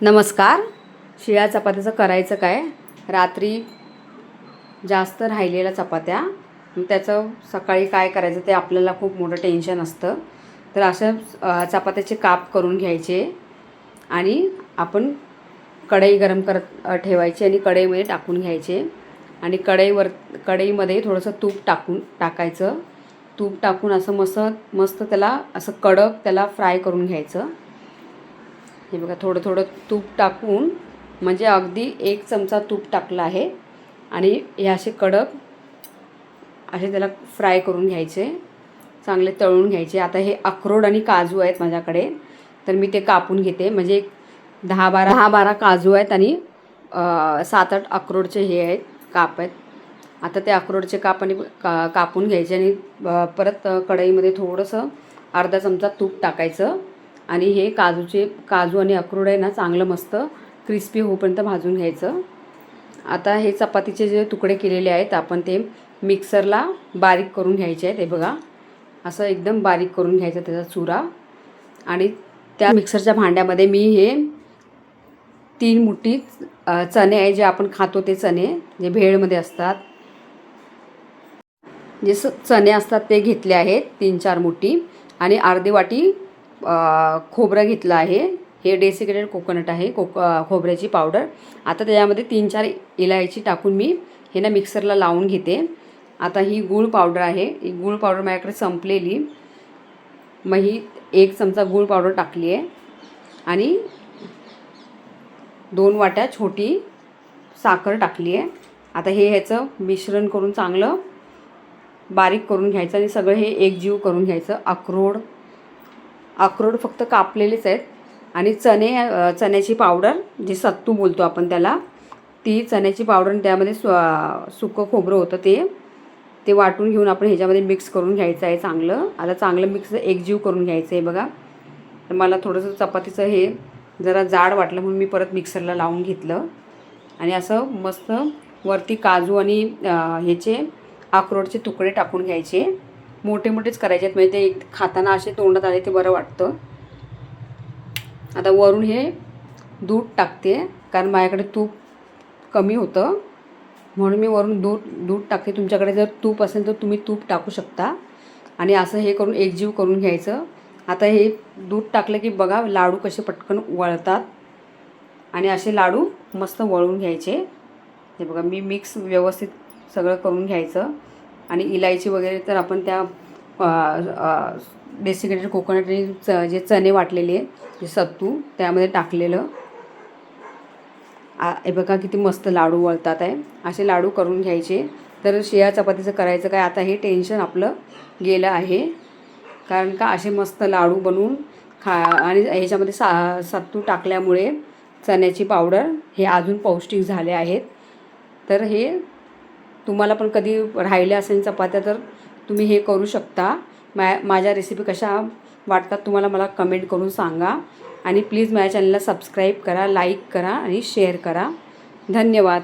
नमस्कार. शिळ्या चपात्याचं करायचं काय? रात्री जास्त राहिलेल्या चपात्या. त्याचं सकाळी काय करायचं ते आपल्याला खूप मोठं टेन्शन असतं. तर अशा चपात्याचे काप करून घ्यायचे आणि आपण कढई गरम करत ठेवायची आणि कढईमध्ये टाकून घ्यायचे. आणि कढईवर कढईमध्ये थोडंसं तूप टाकून टाकायचं. तूप टाकून असं मस्त मस्त त्याला असं कडक त्याला फ्राय करून घ्यायचं. हे बघा थोडं थोडं तूप टाकून म्हणजे अगदी एक चमचा तूप टाकलं आहे. आणि हे असे कडक असे त्याला फ्राय करून घ्यायचे. चांगले तळून घ्यायचे. आता हे अक्रोड आणि काजू आहेत माझ्याकडे. तर मी ते कापून घेते. म्हणजे एक दहा बारा दहा बारा काजू आहेत आणि सात आठ अक्रोडचे हे आहेत काप आहेत. आता ते अक्रोडचे काप आणि का कापून घ्यायचे आणि परत कढईमध्ये थोडंसं अर्धा चमचा तूप टाकायचं. आणि हे काजूचे काजू आणि अक्रोड आहे ना चांगलं मस्त क्रिस्पी होऊपर्यंत भाजून घ्यायचं. आता हे चपातीचे जे तुकडे केलेले आहेत आपण ते मिक्सरला बारीक करून घ्यायचे आहेत. हे बघा असं एकदम बारीक करून घ्यायचं त्याचा चुरा. आणि त्या मिक्सरच्या भांड्यामध्ये मी हे तीन मुठी चणे आहे जे आपण खातो ते चणे जे भेळमध्ये असतात. जे स चणे असतात ते घेतले आहेत तीन चार मुठी. आणि अर्धी वाटी खोबरं घेतलं आहे. हे डेसिकेटेड कोकोनट आहे. कोक खोबऱ्याची पावडर आता त्याच्यामध्ये तीन चार इलायची टाकून मी हे ना मिक्सरला लावून घेते. आता ही गूळ पावडर आहे. ही गूळ पावडर माझ्याकडे संपलेली. मग ही एक चमचा गूळ पावडर टाकली आहे आणि दोन वाट्या छोटी साखर टाकली आहे आता हे ह्याचं मिश्रण करून चांगलं बारीक करून घ्यायचं आणि सगळं हे एकजीव करून घ्यायचं. अक्रोड अक्रोड फक्त कापलेलेच आहेत. आणि चणे चण्याची पावडर जे सत्तू बोलतो आपण त्याला ती चण्याची पावडर आणि त्यामध्ये सु सुकं खोबरं होतं ते ते वाटून घेऊन आपण ह्याच्यामध्ये मिक्स करून घ्यायचं आहे चांगलं. आता चांगलं मिक्स एकजीव करून घ्यायचं आहे बघा. तर मला थोडंसं चपातीचं हे जरा जाड वाटलं म्हणून मी परत मिक्सरला लावून घेतलं. आणि असं मस्त वरती काजू आणि ह्याचे अक्रोडचे तुकडे टाकून घ्यायचे. मोठे मोठेच करायचे आहेत. म्हणजे ते एक खाताना असे तोंडात आले ते बरं वाटतं. आता वरून हे दूध टाकते कारण माझ्याकडे तूप कमी होतं. म्हणून मी वरून दूध दूध टाकते. तुमच्याकडे जर तूप असेल तर तुम्ही तूप टाकू शकता. आणि असं हे करून एकजीव करून घ्यायचं. आता हे दूध टाकलं की बघा लाडू कसे पटकन वळतात. आणि असे लाडू मस्त वळून घ्यायचे. हे बघा मी मिक्स व्यवस्थित सगळं करून घ्यायचं. आणि इलायची वगैरे तर आपण त्या डेसिकेटेड कोकोनटने च जे चणे वाटलेले आहेत जे सत्तू त्यामध्ये टाकलेलं. आ हे बघा किती मस्त लाडू वळतात आहे. असे लाडू करून घ्यायचे. तर शिया चपातीचं करायचं काय आता हे टेन्शन आपलं गेलं आहे. कारण का असे मस्त लाडू बनवून खा आणि ह्याच्यामध्ये सा सत्तू टाकल्यामुळे चण्याची पावडर हे अजून पौष्टिक झाले आहेत. तर हे तुम्हाला पण कधी राहिल्या असेल चपात्या तर तुम्ही हे करू शकता. मा माझ्या रेसिपी कशा वाटतात तुम्हाला मला कमेंट करून सांगा. आणि प्लीज माझ्या चॅनलला सबस्क्राईब करा लाईक करा आणि शेअर करा. धन्यवाद.